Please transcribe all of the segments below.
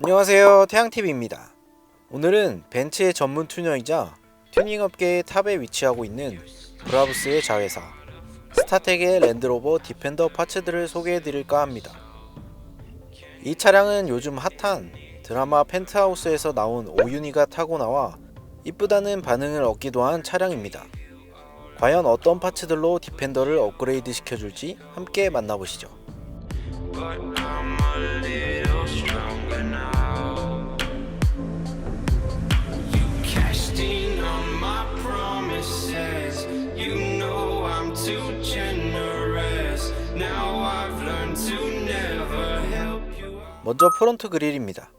안녕하세요. 태양TV입니다. 오늘은 벤츠의 전문 튜너이자 튜닝 업계의 탑에 위치하고 있는 브라브스의 자회사 스타텍의 랜드로버 디펜더 파츠들을 소개해드릴까 합니다. 이 차량은 요즘 핫한 드라마 펜트하우스에서 나온 오윤희가 타고 나와 이쁘다는 반응을 얻기도 한 차량입니다. 과연 어떤 파츠들로 디펜더를 업그레이드 시켜줄지 함께 만나보시죠 먼저 프론트 그릴입니다.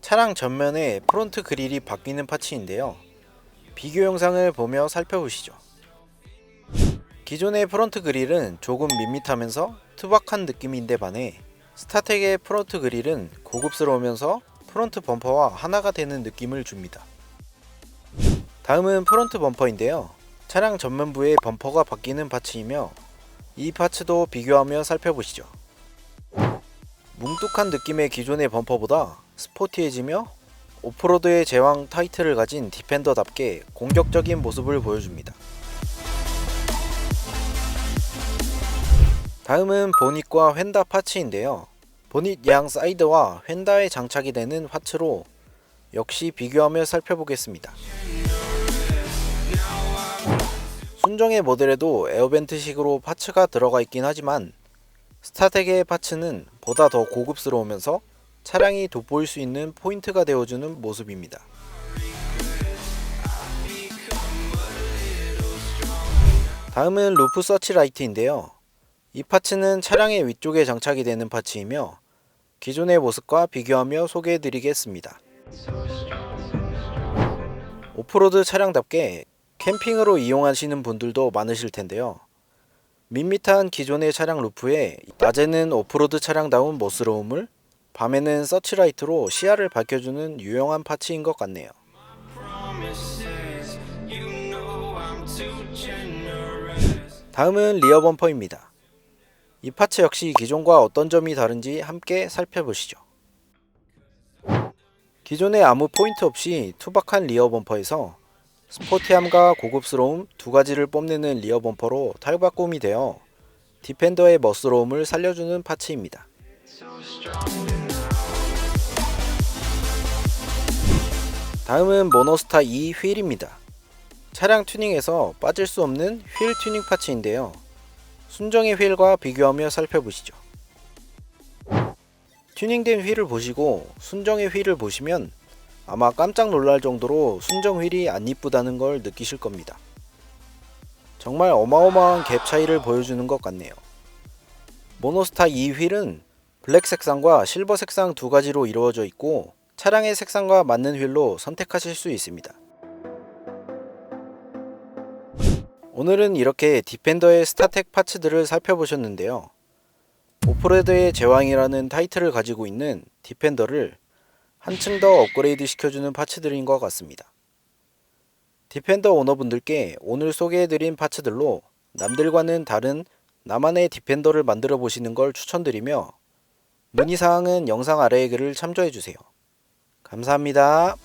차량 전면에 프론트 그릴이 바뀌는 파츠인데요. 비교 영상을 보며 살펴보시죠. 기존의 프론트 그릴은 조금 밋밋하면서 투박한 느낌인데 반해 스타텍의 프론트 그릴은 고급스러우면서 프론트 범퍼와 하나가 되는 느낌을 줍니다. 다음은 프론트 범퍼인데요. 차량 전면부의 범퍼가 바뀌는 파츠이며 이 파츠도 비교하며 살펴보시죠. 뭉뚝한 느낌의 기존의 범퍼보다 스포티해지며 오프로드의 제왕 타이틀을 가진 디펜더답게 공격적인 모습을 보여줍니다. 다음은 보닛과 휀다 파츠인데요. 보닛 양 사이드와 휀다에 장착이 되는 파츠로 역시 비교하며 살펴보겠습니다. 순정의 모델에도 에어벤트식으로 파츠가 들어가 있긴 하지만 스타텍의 파츠는 보다 더 고급스러우면서 차량이 돋보일 수 있는 포인트가 되어주는 모습입니다. 다음은 루프 서치 라이트인데요. 이 파츠는 차량의 위쪽에 장착이 되는 파츠이며 기존의 모습과 비교하며 소개해 드리겠습니다. 오프로드 차량답게 캠핑으로 이용하시는 분들도 많으실 텐데요. 밋밋한 기존의 차량 루프에 낮에는 오프로드 차량다운 멋스러움을 밤에는 서치라이트로 시야를 밝혀주는 유용한 파츠인 것 같네요. 다음은 리어 범퍼입니다. 이 파츠 역시 기존과 어떤 점이 다른지 함께 살펴보시죠. 기존에 아무 포인트 없이 투박한 리어 범퍼에서 스포티함과 고급스러움 두 가지를 뽐내는 리어 범퍼로 탈바꿈이 되어 디펜더의 멋스러움을 살려주는 파츠입니다. 다음은 모노스타 2 휠입니다. 차량 튜닝에서 빠질 수 없는 휠 튜닝 파츠인데요. 순정의 휠과 비교하며 살펴보시죠. 튜닝된 휠을 보시고 순정의 휠을 보시면 아마 깜짝 놀랄 정도로 순정 휠이 안 이쁘다는 걸 느끼실 겁니다. 정말 어마어마한 갭 차이를 보여주는 것 같네요. 모노스타 2 휠은 블랙 색상과 실버 색상 두 가지로 이루어져 있고 차량의 색상과 맞는 휠로 선택하실 수 있습니다. 오늘은 이렇게 디펜더의 스타텍 파츠들을 살펴보셨는데요. 오프로드의 제왕이라는 타이틀을 가지고 있는 디펜더를 한층 더 업그레이드 시켜주는 파츠들인 것 같습니다. 디펜더 오너분들께 오늘 소개해드린 파츠들로 남들과는 다른 나만의 디펜더를 만들어 보시는 걸 추천드리며 문의사항은 영상 아래의 글을 참조해주세요. 감사합니다.